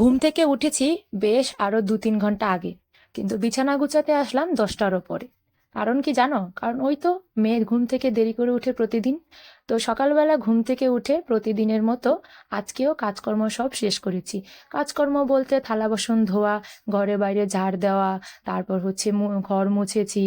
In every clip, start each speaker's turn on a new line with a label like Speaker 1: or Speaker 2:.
Speaker 1: ঘুম থেকে উঠেছি বেশ আরও দু তিন ঘণ্টা আগে, কিন্তু বিছানা গুছাতে আসলাম দশটারও পরে কারণ কি জানো? কারণ ওই তো মেয়ের ঘুম থেকে দেরি করে উঠে প্রতিদিন। তো সকালবেলা ঘুম থেকে উঠে প্রতিদিনের মতো আজকেও কাজকর্ম সব শেষ করেছি। কাজকর্ম বলতে থালা, বাসন ধোয়া ঘরে বাইরে ঝাড় দেওয়া, তারপর হচ্ছে ঘর মুছেছি,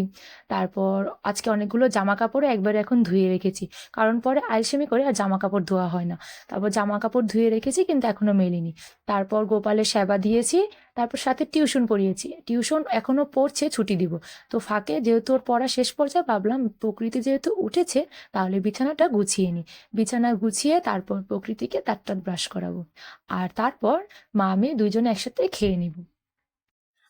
Speaker 1: তারপর আজকে অনেকগুলো জামা কাপড় একবার এখন ধুয়ে রেখেছি। কারণ পরে আলসেমি করে আর জামা কাপড় ধোয়া হয় না। তারপর জামা কাপড় ধুয়ে রেখেছি কিন্তু এখনও মেলিনি। তারপর গোপালের সেবা দিয়েছি, তারপর সাথে টিউশন পড়িয়েছি। টিউশন এখনও পড়ছে, ছুটি দিব। তো ফাঁকে যেহেতু ওর পড়া শেষ পর্যায়ে, ভাবলাম প্রকৃতি যেহেতু উঠেছে, তাহলে বিছানাটা গুছিয়ে নিই বিছানা গুছিয়ে তারপর প্রকৃতিকে তার টাত ব্রাশ করাবো। আর তারপর মা, আমি দুইজনে একসাথে খেয়ে নিব।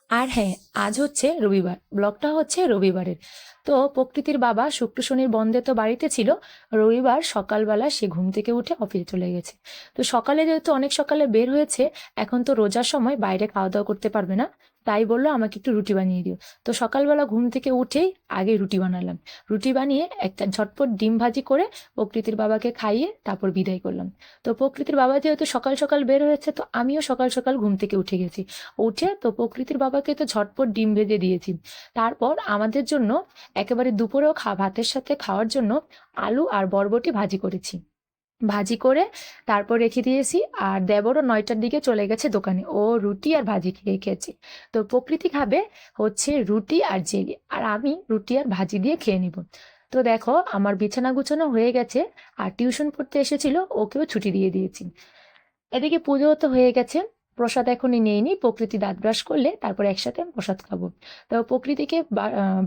Speaker 1: আর হ্যাঁ আজ হচ্ছে রবিবার। ব্লগটা হচ্ছে রবিবারের। তো প্রকৃতির বাবা শুক্র শনির বন্ধে তো বাড়িতে ছিল। রবিবার সকালবেলা সে ঘুম থেকে উঠে অফিসে চলে গেছে। তো সকালে যেহেতু অনেক সকালে বের হয়েছে, এখন তো রোজার সময় বাইরে খাওয়া দাওয়া করতে পারবে না। তাই বলল, আমাকে একটু রুটি বানিয়ে দিও। তো সকালবেলা ঘুম থেকে উঠেই আগে রুটি বানালাম। রুটি বানিয়ে একটা ঝটপট ডিম ভাজি করে প্রকৃতির বাবাকে খাইয়ে তারপর বিদায় করলাম। তো প্রকৃতির বাবা যেহেতু সকাল সকাল বের হয়েছে, তো আমিও সকাল সকাল ঘুম থেকে উঠে গেছি। উঠে তো প্রকৃতির বাবাকে তো ঝটপট ডিম ভেজে দিয়েছি। তারপর আমাদের জন্য একেবারে দুপুরেও খা, ভাতের সাথে খাওয়ার জন্য আলু আর বরবটি ভাজি করেছি। ভাজি করে তারপর রেখে দিয়েছি। আর দেবরও নয়টার দিকে চলে গেছে দোকানে। ও রুটি আর ভাজি খেয়ে খেয়েছে। তো প্রকৃতি খাবে হচ্ছে রুটি আর জেলি আর আমি রুটি আর ভাজি দিয়ে খেয়ে নিব। তো দেখো, আমার বিছানা গুছানো হয়ে গেছে। আর টিউশন পড়তে এসেছিল, ওকেও ছুটি দিয়ে দিয়েছি। এদিকে পুজো তো হয়ে গেছে। প্রসাদ এখনই নিইনি প্রকৃতি দাঁত ব্রাশ করলে তারপর একসাথে প্রসাদ খাব। তো প্রকৃতিকে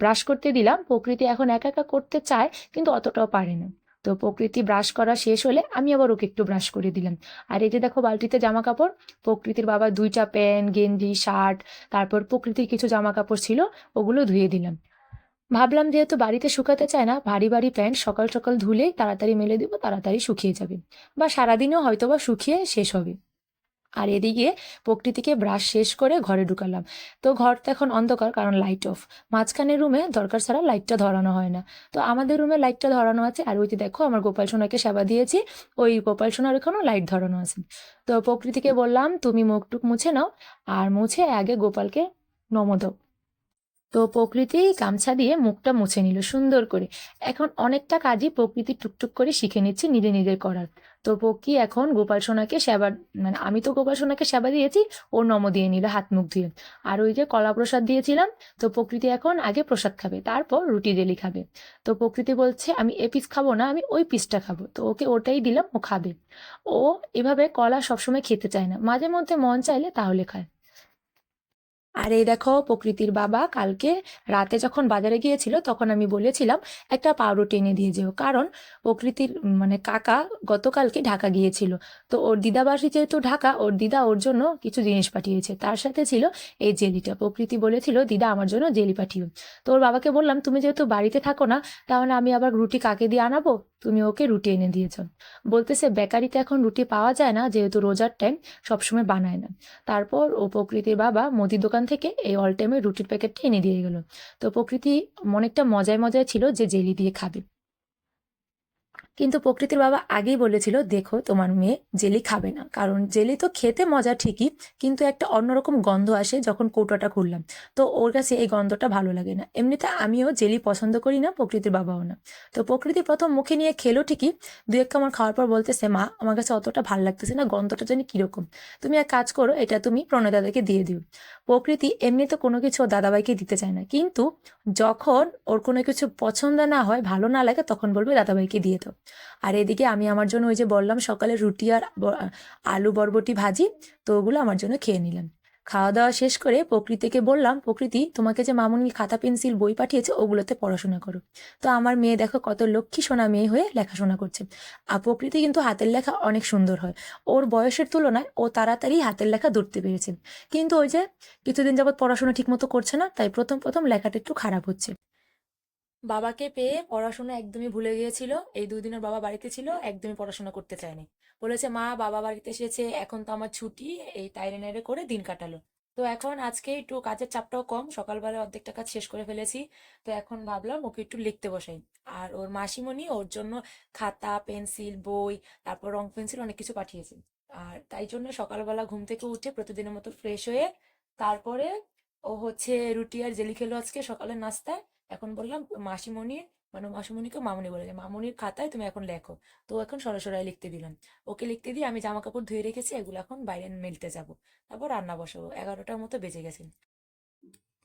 Speaker 1: ব্রাশ করতে দিলাম। প্রকৃতি এখন একা একা করতে চায়, কিন্তু অতটাও পারে না। তো প্রকৃতি ব্রাশ করা শেষ হলে আমি আবার ওকে একটু ব্রাশ করে দিলাম। আর এই যে দেখো বালতিতে জামা কাপড় প্রকৃতির বাবা দুইটা প্যান্ট, গেঞ্জি, শার্ট, তারপর প্রকৃতির কিছু জামা কাপড় ছিল, ওগুলো ধুয়ে দিলাম। ভাবলাম যেহেতু বাড়িতে শুকাতে চায় না, ভারী ভারী প্যান্ট সকাল সকাল ধুলে তাড়াতাড়ি মেলে দেবো, তাড়াতাড়ি শুকিয়ে যাবে। বা সারাদিনও হয়তো বা শুকিয়ে শেষ হবে। আর এদিকে প্রকৃতিকে ব্রাশ শেষ করে ঘরে ঢুকালাম। তো ঘরটা এখন অন্ধকার, কারণ লাইট অফ মাঝখানের রুমে দরকার ছাড়া লাইটটা ধরানো হয় না। তো আমাদের রুমে লাইটটা ধরানো আছে, আর ওই যে দেখো আমার গোপাল সোনাকে সেবা দিয়েছি, ওই গোপাল সোনার এখানেও লাইট ধরানো আছে। তো প্রকৃতিকে বললাম, তুমি মুখটুক মুছে নাও, আর মুছে আগে গোপালকে নম দাও। তো প্রকৃতি গামছা দিয়ে মুখটা মুছে নিল সুন্দর করে। এখন অনেকটা কাজই প্রকৃতি টুকটুক করে শিখে নিচ্ছে নিজে নিজের করার। তো পক্ষী এখন গোপাল সোনাকে সেবা মানে আমি তো গোপাল সোনাকে সেবা দিয়েছি ও নম দিয়ে নিল, হাত মুখ ধুয়ে। আর ওই যে কলা প্রসাদ দিয়েছিলাম, তো প্রকৃতি এখন আগে প্রসাদ খাবে, তারপর রুটি ডেলি খাবে। তো প্রকৃতি বলছে, আমি এ পিস খাব না, আমি ওই পিসটা খাব। তো ওকে ওটাই দিলাম, ও খাবে। ও এভাবে কলা সবসময় খেতে চায় না, মাঝে মধ্যে মন চাইলে তাহলে খায়। আর এই দেখো প্রকৃতির বাবা কালকে রাতে যখন বাজারে গিয়েছিল তখন আমি বলেছিলাম, একটা পাউরুটি এনে দিয়ে যেও। কারণ প্রকৃতির মানে কাকা গতকালকে ঢাকা গিয়েছিল। তো ওর দিদাবাসী যেহেতু ঢাকা, ওর দিদা ওর জন্য কিছু জিনিস পাঠিয়েছে। তার সাথে ছিল এই জেলিটা। প্রকৃতি বলেছিল, দিদা আমার জন্য জেলি পাঠিও। তো ওর বাবাকে বললাম, তুমি যেহেতু বাড়িতে থাকো না, তাহলে আমি আবার রুটি কাকে দিয়ে আনাবো? তুমি ওকে রুটি এনে দিয়েছ। বলতেছে, বেকারিতে এখন রুটি পাওয়া যায় না, যেহেতু রোজার টাইম সবসময় বানায় না। তারপর ও প্রকৃতির বাবা মুদির দোকান থেকে এই অল টাইমে রুটির প্যাকেটটা এনে দিয়ে গেল। তো প্রকৃতি অনেকটা মজায় মজায় ছিল যে জেলি দিয়ে খাবে। কিন্তু প্রকৃতির বাবা আগেই বলেছিল, দেখো, তোমার মেয়ে জেলি খাবে না। কারণ জেলি তো খেতে মজা ঠিকই, কিন্তু একটা অন্যরকম গন্ধ আসে যখন কৌটোটা খুললাম। তো ওর কাছে এই গন্ধটা ভালো লাগে না। এমনিতে আমিও জেলি পছন্দ করি না, প্রকৃতির বাবাও না। তো প্রকৃতি প্রথম মুখে নিয়ে খেলো ঠিকই, দু এক কামড় খাওয়ার পর বলতেছে, মা, আমার কাছে অতটা ভালো লাগতেছে না, গন্ধটা জানি কীরকম। তুমি এক কাজ করো, এটা তুমি প্রণয়দাদাকে দিয়ে দিও। প্রকৃতি এমনিতে কোনো কিছু দাদাভাইকে দিতে চায় না। কিন্তু যখন ওর কোনো কিছু পছন্দ না হয়, ভালো না লাগে, তখন বলবে, দাদাভাইকে দিয়ে দাও। আর এদিকে আমি আমার জন্য ওই যে বললাম সকালে রুটি আর আলু বরবটি ভাজি, তো ওগুলো আমার জন্য খেয়ে নিলাম। খাওয়া দাওয়া শেষ করে প্রকৃতিকে বললাম, প্রকৃতি, তোমাকে যে মামুনি খাতা, পেন্সিল বই পাঠিয়েছে, ওগুলোতে পড়াশোনা করো। তো আমার মেয়ে দেখো কত লক্ষ্মী সোনা মেয়ে হয়ে লেখাশোনা করছে। আর প্রকৃতি কিন্তু হাতের লেখা অনেক সুন্দর হয়। ওর বয়সের তুলনায় ও তাড়াতাড়ি হাতের লেখা ধরতে পেরেছে। কিন্তু ওই যে কিছুদিন যাবৎ পড়াশোনা ঠিকমতো করছে না, তাই প্রথম প্রথম লেখাটা একটু খারাপ হচ্ছে। বাবাকে পেয়ে পড়াশোনা একদমই ভুলে গিয়েছিল। এই দুই দিনের বাবা বাড়িতে ছিল, একদমই পড়াশোনা করতে চায়নি। বলেছে, মা, বাবা বাড়িতে এসেছে, এখন তো আমার ছুটি, এই তাইরে নাইরে করে দিন কাটালো। তো এখন আজকে একটু কাজের চাপটাও কম, সকালবেলা অর্ধেকটা কাজ শেষ করে ফেলেছি। তো এখন ভাবলাম ওকে একটু লিখতে বসাই। আর ওর মাসিমণি ওর জন্য খাতা, পেন্সিল, বই, তারপর রং পেন্সিল অনেক কিছু পাঠিয়েছে। আর তাই জন্য সকালবেলা ঘুম থেকে উঠে প্রতিদিনের মতো ফ্রেশ হয়ে তারপরে ও হচ্ছে রুটি আর জেলি খেলো আজকে সকালের নাস্তায়। এখন বললাম মাসিমণির মানে মাসিমণিকে মামনি বলে মামনির খাতায় তুমি এখন লেখো। তো এখন সরাসরি লিখতে দিলাম। ওকে লিখতে দিয়ে আমি জামা কাপড় ধুয়ে রেখেছি, এগুলো এখন বাইরে মেলতে যাব। তারপর রান্না বসাবো। এগারোটার মতো বেজে গেছে।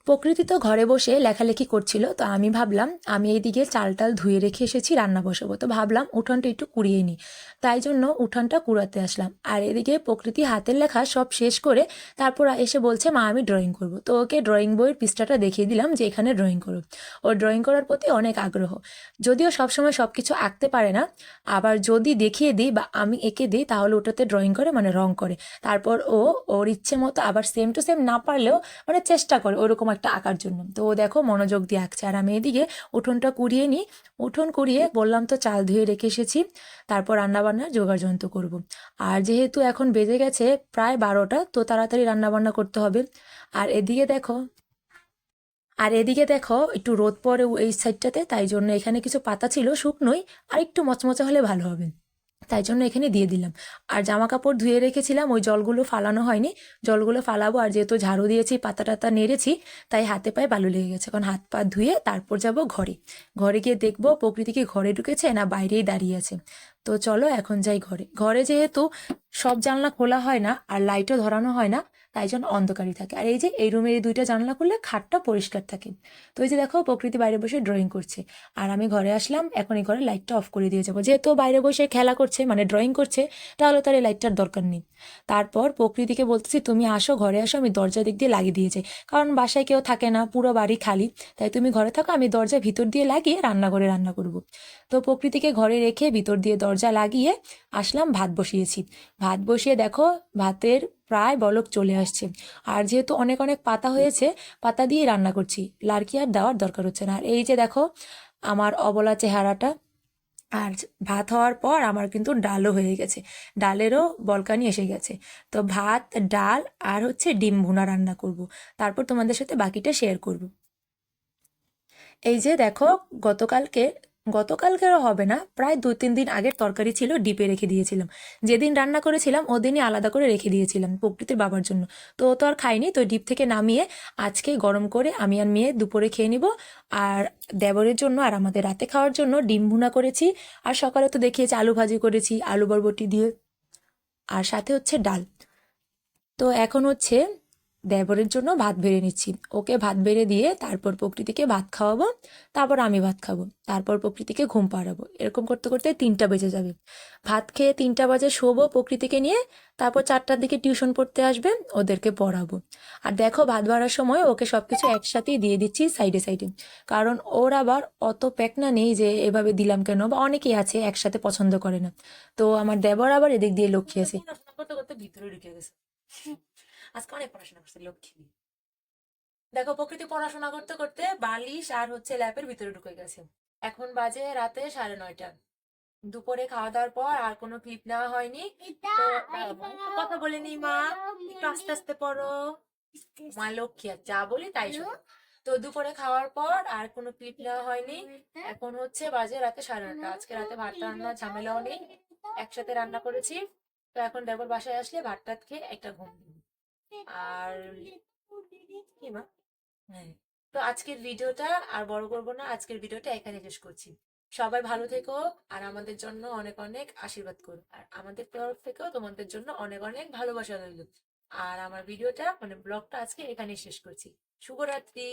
Speaker 1: প্রকৃতি তো ঘরে বসে লেখালেখি করছিল, তো আমি ভাবলাম, আমি এইদিকে চাল টাল ধুয়ে রেখে এসেছি, রান্না বসাবো। তো ভাবলাম উঠানটা একটু কুড়িয়ে নিই। তাই জন্য উঠানটা কুড়াতে আসলাম। আর এদিকে প্রকৃতি হাতের লেখা সব শেষ করে তারপর এসে বলছে, মা, আমি ড্রয়িং করব। তো ওকে ড্রয়িং বইয়ের পৃষ্ঠাটা দেখিয়ে দিলাম যে এখানে ড্রয়িং করো। ও ড্রয়িং করার প্রতি অনেক আগ্রহ। যদিও সবসময় সব কিছু আঁকতে পারে না, আবার যদি দেখিয়ে দিই বা আমি এঁকে দিই, তাহলে ওটাতে ড্রয়িং করে মানে রং করে। তারপর ও, ওর ইচ্ছে মতো আবার সেম টু সেম না পারলেও মানে চেষ্টা করে, ওরকম একটা আঁকার জন্য। তো ও দেখো মনোযোগ দিয়ে আঁকছে। আর আমি এদিকে উঠোনটা কুড়িয়ে নিই। উঠোন কুড়িয়ে বললাম, তো চাল ধুয়ে রেখে এসেছি। তারপর রান্নাবান্নার জোগাড় যন্ত্র করব। আর যেহেতু এখন বেজে গেছে প্রায় বারোটা, তো তাড়াতাড়ি রান্নাবান্না করতে হবে। আর এদিকে দেখো, আর এদিকে দেখো, একটু রোদ পড়ে এই সাইডটাতে তাই জন্য এখানে কিছু পাতা ছিল, শুকনোই। আর একটু মচমচা হলে ভালো হবে। তাই জন্য এখানে দিয়ে দিলাম। আর জামা কাপড় ধুয়ে রেখেছিলাম, ওই জলগুলো ফালানো হয়নি। জলগুলো ফালাবো, আর যেহেতু ঝাড়ু দিয়েছি পাতা টাতা নেড়েছি, তাই হাতে পায়ে বালু লেগে গেছে। কারণ হাত পা ধুয়ে তারপর যাব ঘরে। ঘরে গিয়ে দেখব প্রকৃতি কি ঘরে ঢুকেছে না বাইরেই দাঁড়িয়ে আছে। তো চলো এখন যাই ঘরে। ঘরে যেহেতু সব জানলা খোলা হয় না, আর লাইটও ধরানো হয় না তাই জন্য অন্ধকারই থাকে। আর এই যে এই রুমের এই দুইটা জানলা খুললে খাটটা পরিষ্কার থাকে। তো এই যে দেখো, প্রকৃতি বাইরে বসে ড্রয়িং করছে। আর আমি ঘরে আসলাম, এখন এই ঘরে লাইটটা অফ করে দিয়ে যাব। যেহেতু বাইরে বসে খেলা করছে মানে ড্রয়িং করছে, তাহলে তার এই লাইটটার দরকার নেই। তারপর প্রকৃতিকে বলতেছি, তুমি আসো, ঘরে আসো, আমি দরজা দিক দিয়ে লাগিয়ে দিয়ে যাই। কারণ বাসায় কেউ থাকে না, পুরো বাড়ি খালি। তাই তুমি ঘরে থাকো, আমি দরজা ভিতর দিয়ে লাগিয়ে রান্নাঘরে রান্না করব। তো প্রকৃতিকে ঘরে রেখে ভিতর দিয়ে দরজা লাগিয়ে আসলাম, ভাত বসিয়েছি। ভাত বসিয়ে দেখো, ভাতের প্রায় বলক চলে আসছে। আর যেহেতু অনেক অনেক পাতা হয়েছে, পাতা দিয়ে রান্না করছি। লাড়কি আর দেওয়ার দরকার হচ্ছে না। আর এই যে দেখো, আমার অবলা চেহারাটা, আর ভাত হওয়ার পর আমার কিন্তু ডালও হয়ে গেছে। ডালেরও বলকানি এসে গেছে। তো ভাত, ডাল আর হচ্ছে ডিম ভুনা রান্না করব। তারপর তোমাদের সাথে বাকিটা শেয়ার করব। এই যে দেখো, গতকালকে গতকালকেরও হবে না, প্রায় দু তিন দিন আগের তরকারি ছিল, ডিপে রেখে দিয়েছিলাম। যেদিন রান্না করেছিলাম, ওদিনই আলাদা করে রেখে দিয়েছিলাম প্রকৃতির বাবার জন্য। তো ও তো আর খাইনি তো ডিপ থেকে নামিয়ে আজকে গরম করে আমি আর মেয়ে দুপুরে খেয়ে নিব। আর দেবরের জন্য আর আমাদের রাতে খাওয়ার জন্য ডিম ভুনা করেছি। আর সকালে তো দেখিয়েছি আলু ভাজি করেছি, আলু বরবটি দিয়ে। আর সাথে হচ্ছে ডাল। তো এখন হচ্ছে দেবরের জন্য ভাত বেড়ে নিচ্ছি। ওকে ভাত বেড়ে দিয়ে তারপর প্রকৃতিকে ভাত খাওয়াবো, তারপর আমি ভাত খাব, তারপর প্রকৃতিকে ঘুম পাড়াবো। এরকম করতে করতে তিনটা বেজে যাবে। ভাত খেয়ে তিনটা বাজে শোবো প্রকৃতিকে নিয়ে, তারপর চারটার দিকে টিউশন পড়তে আসবে, ওদেরকে পড়াবো। আর দেখো ভাত বাড়ার সময় ওকে সবকিছু একসাথেই দিয়ে দিচ্ছি সাইডে সাইডে। কারণ ওর আবার অত প্যাকনা নেই যে এভাবে দিলাম কেন? বা অনেকেই আছে একসাথে পছন্দ করে না। তো আমার দেবর আবার এদিক দিয়ে লক্ষ্মী আছে। ভিতরে ঢুকে গেছে। আজকে অনেক পড়াশোনা করছে লক্ষ্মী। দেখো প্রকৃতি পড়াশোনা করতে করতে বালিশ আর হচ্ছে ল্যাপের ভিতরে ঢুকে গেছে। এখন বাজে রাতে সাড়ে নয়টা। দুপুরে খাওয়া দাওয়ার পর আর কোনো ক্লিপ নেওয়া হয়নি। কথা বলে নি মা। একটু আস্তে আস্তে পড়ো। মা লক্ষ্মী আর যা বলি তাই শোনো। তো দুপুরে খাওয়ার পর আর কোনো ক্লিপ নেওয়া হয়নি। এখন হচ্ছে বাজে রাতে সাড়ে নটা আজকে রাতে ভাত রান্নার ঝামেলাও নেই। একসাথে রান্না করেছি। তো এখন দেবর বাসায় আসলে ভাত টাত খেয়ে একটা ঘুম আর কি মা? হ্যাঁ তো আজকের ভিডিওটা আর বড় করব না, আজকের ভিডিওটা এখানে শেষ করছি। সবাই ভালো থেকো আর আমাদের জন্য অনেক অনেক আশীর্বাদ করো। আর আমাদের তরফ থেকেও তোমাদের জন্য অনেক অনেক ভালোবাসা রইল। আর আমার ভিডিওটা মানে ব্লগটা আজকে এখানে শেষ করছি। শুভরাত্রি।